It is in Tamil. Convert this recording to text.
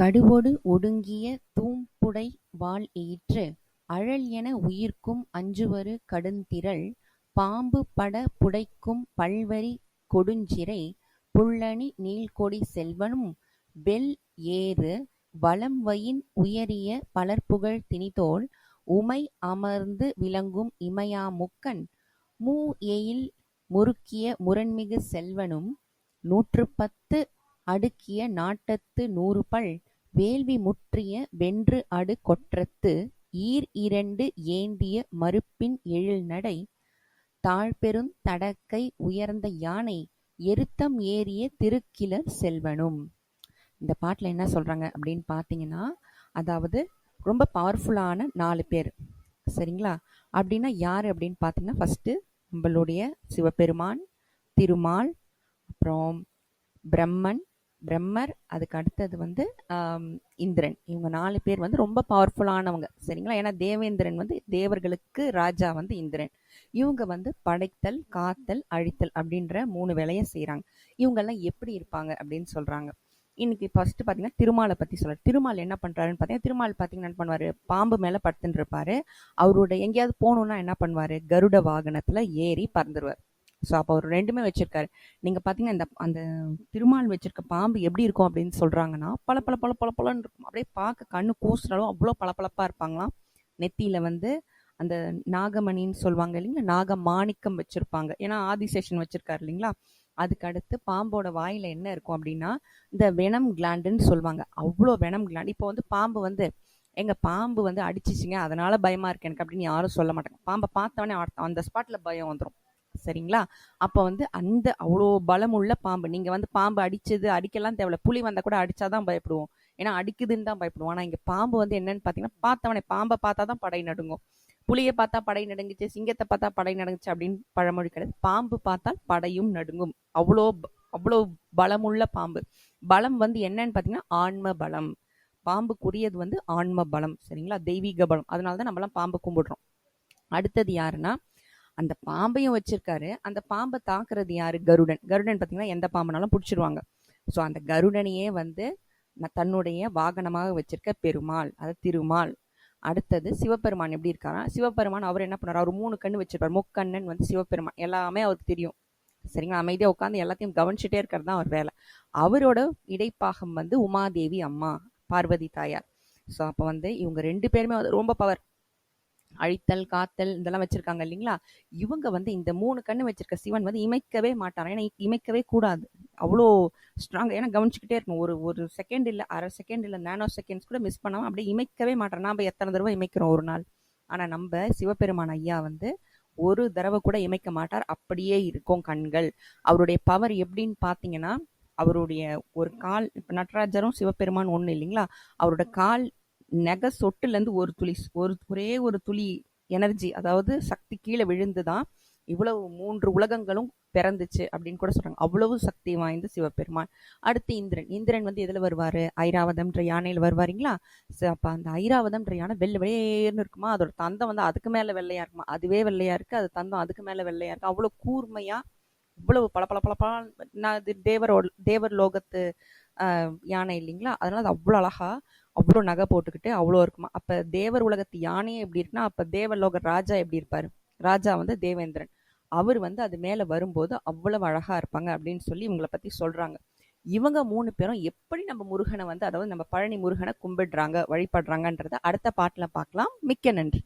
கடுவொடு ஒடுங்கிய தூம்புடை வாள் எயிற்று அழல் என உயிர்க்கும் அஞ்சுவரு கடுந்திறல் பாம்பு பட புடைக்கும் பல்வரி கொடுஞ்சிறை புல்லணி நீள்கொடி செல்வனும் வெல் ஏறு வலம்வயின் உயரிய பலர்புகழ் திணிதோள் உமை அமர்ந்து விளங்கும் இமையா முக்கன் மூ எயில் முறுக்கிய முரண்மிகு செல்வனும் நூற்றுப்பத்து அடுக்கிய நாட்டத்து நூறுபல் வேள்வி முற்றிய வென்று அடு கொற்றத்து ஈர் இரண்டு ஏந்திய மருப்பின் எழில்நடை தாழ்பெருந் தடக்கை உயர்ந்த யானை எருத்தம் ஏறிய திருக்கிளர் செல்வனும். இந்த பாட்டில் என்ன சொல்கிறாங்க அப்படின்னு பார்த்தீங்கன்னா அதாவது ரொம்ப பவர்ஃபுல்லான நாலு பேர். சரிங்களா? அப்படின்னா யார் அப்படின்னு பார்த்தீங்கன்னா ஃபஸ்ட்டு நம்மளுடைய சிவபெருமான் திருமால் அப்புறம் பிரம்மன் பிரம்மர் அதுக்கு அடுத்தது வந்து இந்திரன். இவங்க நாலு பேர் வந்து ரொம்ப பவர்ஃபுல்லானவங்க சரிங்களா? ஏன்னா தேவேந்திரன் வந்து தேவர்களுக்கு ராஜா வந்து இந்திரன். இவங்க வந்து படைத்தல் காத்தல் அழித்தல் அப்படின்ற மூணு வேலையை செய்கிறாங்க இவங்கெல்லாம் எப்படி இருப்பாங்க அப்படின்னு சொல்கிறாங்க இன்னைக்கு ஃபர்ஸ்ட் பார்த்தீங்கன்னா திருமாலை பற்றி சொல்கிறார் திருமால் என்ன பண்ணுறாருன்னு பார்த்தீங்கன்னா திருமால் பார்த்தீங்கன்னா என்ன பண்ணுவார்? பாம்பு மேலே படுத்துன்னு இருப்பாரு. அவரோட எங்கேயாவது போகணுன்னா என்ன பண்ணுவார்? கருட வாகனத்தில் ஏறி பறந்துருவார். ஸோ அப்போ அவர் ரெண்டுமே வச்சிருக்காரு. நீங்கள் பார்த்தீங்கன்னா இந்த அந்த திருமால் வச்சிருக்க பாம்பு எப்படி இருக்கும் அப்படின்னு சொல்கிறாங்கன்னா பல பல பல பல பலன்னு இருக்கும். அப்படியே பார்க்க கண்ணு கூசுறாலும் அவ்வளோ பளபளப்பாக இருப்பாங்களாம். நெத்தியில் வந்து அந்த நாகமணின்னு சொல்லுவாங்க இல்லைங்களா நாக மாணிக்கம் வச்சிருப்பாங்க. ஏன்னா ஆதிசேஷன் வச்சிருக்காரு இல்லைங்களா. அதுக்கு அடுத்து பாம்போட வாயில் என்ன இருக்கும் அப்படின்னா இந்த வெனம் கிளாண்டுன்னு சொல்லுவாங்க. அவ்வளோ வெனம் கிளாண்ட் இப்போ வந்து பாம்பு வந்து எங்கள் பாம்பு வந்து அடிச்சிச்சிங்க அதனால பயமாக இருக்கு எனக்கு அப்படின்னு யாரும் சொல்ல மாட்டாங்க. பாம்பை பார்த்தவொடனே அந்த ஸ்பாட்டில் பயம் வந்துடும் சரிங்களா? அப்போ வந்து அந்த அவ்வளோ பலமுள்ள பாம்பு நீங்கள் வந்து பாம்பு அடிச்சது அடிக்கலாம் தேவையில்ல. புலி வந்தால் கூட அடிச்சாதான் பயப்படுவோம். ஏன்னா அடிக்குதுன்னு தான் பயப்படுவோம். ஆனால் இங்கே பாம்பு வந்து என்னன்னு பார்த்தீங்கன்னா பார்த்தவனே பாம்பை பார்த்தா தான் படை நடுங்கும். புலியை பார்த்தா படை நடுங்குச்சு சிங்கத்தை பார்த்தா படை நடுங்குச்சு அப்படின்னு பழமொழி கிடையாது. பாம்பு பார்த்தால் படையும் நடுங்கும். அவ்வளோ அவ்வளோ பலமுள்ள பாம்பு. பலம் வந்து என்னன்னு பார்த்தீங்கன்னா ஆன்ம பலம். பாம்புக்குரியது வந்து ஆன்ம பலம். சரிங்களா? தெய்வீக பலம். அதனால தான் நம்மலாம் பாம்பு கும்பிடுறோம். அடுத்தது யாருன்னா அந்த பாம்பையும் வச்சிருக்காரு. அந்த பாம்பை தாக்குறது யாரு? கருடன். கருடன் பார்த்தீங்கன்னா எந்த பாம்புனாலும் பிடிச்சிருவாங்க. ஸோ அந்த கருடனையே வந்து தன்னுடைய வாகனமாக வச்சிருக்க பெருமாள் அது திருமால். அடுத்தது சிவபெருமான் எப்படி இருக்காரா? சிவபெருமான் அவர் என்ன பண்ணாரு அவர் மூணு கண்ணு வச்சிருப்பார். முக்கண்ணன் வந்து சிவபெருமான். எல்லாமே அவருக்கு தெரியும். சரிங்களா? அமைதியாக உட்காந்து எல்லாத்தையும் கவனிச்சுட்டே இருக்கிறது தான் அவர் வேலை. அவரோட இடைப்பாகம் வந்து உமாதேவி அம்மா பார்வதி தாயார். ஸோ அப்போ வந்து இவங்க ரெண்டு பேருமே வந்து ரொம்ப பவர் அழித்தல் காத்தல் இதெல்லாம் வச்சிருக்காங்க இல்லைங்களா? இவங்க வந்து இந்த மூணு கண்ணு வச்சிருக்க சிவன் வந்து இமைக்கவே மாட்டார் ஏன்னா இமைக்கவே கூடாது. அவ்வளோ ஸ்ட்ராங் ஏன்னா கவனிச்சுக்கிட்டே இருக்கணும். ஒரு ஒரு செகண்ட் இல்லை அரை செகண்ட் இல்லை நானோ செகண்ட்ஸ் கூட மிஸ் பண்ணாம அப்படியே இமைக்கவே மாட்டோம் நாம் எத்தனை தடவை இமைக்கிறோம் ஒரு நாள்? ஆனால் நம்ம சிவபெருமான் ஐயா வந்து ஒரு தடவை கூட இமைக்க மாட்டார். அப்படியே இருக்கும் கண்கள். அவருடைய பவர் எப்படின்னு பார்த்தீங்கன்னா அவருடைய ஒரு கால் இப்போ நடராஜரும் சிவபெருமான் ஒன்று இல்லைங்களா? அவரோட கால் நெகை சொட்டுலேருந்து ஒரு துளி ஒரு ஒரே ஒரு துளி எனர்ஜி அதாவது சக்தி கீழே விழுந்து தான் இவ்வளவு மூன்று உலகங்களும் பிறந்துச்சு அப்படின்னு கூட சொல்கிறாங்க அவ்வளவு சக்தி வாய்ந்த சிவபெருமான். அடுத்து இந்திரன். இந்திரன் வந்து எதில் வருவார்? ஐராவதம்ன்ற யானையில் வருவாருங்களா? அப்போ அந்த ஐராவதம்ன்ற யானை வெள்ளை வெளியேன்னு இருக்குமா? அதோட தந்தம் வந்து அதுக்கு மேலே வெள்ளையாக இருக்குமா? அதுவே வெள்ளையாக இருக்குது அது தந்தம் அதுக்கு மேலே வெள்ளையாக இருக்குது அவ்வளோ கூர்மையாக இவ்வளவு பல பல பல நான் இது தேவரோட தேவர் லோகத்து யானை இல்லைங்களா? அதனால அது அவ்வளோ அழகா அவ்வளோ நகை போட்டுக்கிட்டு அவ்வளோ இருக்குமா? அப்போ தேவர் உலகத்து யானையே எப்படி இருக்குன்னா அப்போ தேவலோக ராஜா எப்படி இருப்பார்? ராஜா வந்து தேவேந்திரன். அவர் வந்து அது மேலே வரும்போது அவ்வளவு அழகா இருப்பாங்க அப்படின்னு சொல்லி இவங்களை பற்றி சொல்கிறாங்க இவங்க மூணு பேரும் எப்படி நம்ம முருகனை வந்து அதாவது நம்ம பழனி முருகனை கும்பிடுறாங்க வழிபடுறாங்கன்றத அடுத்த பாட்டில் பார்க்கலாம். மிக்க நன்றி.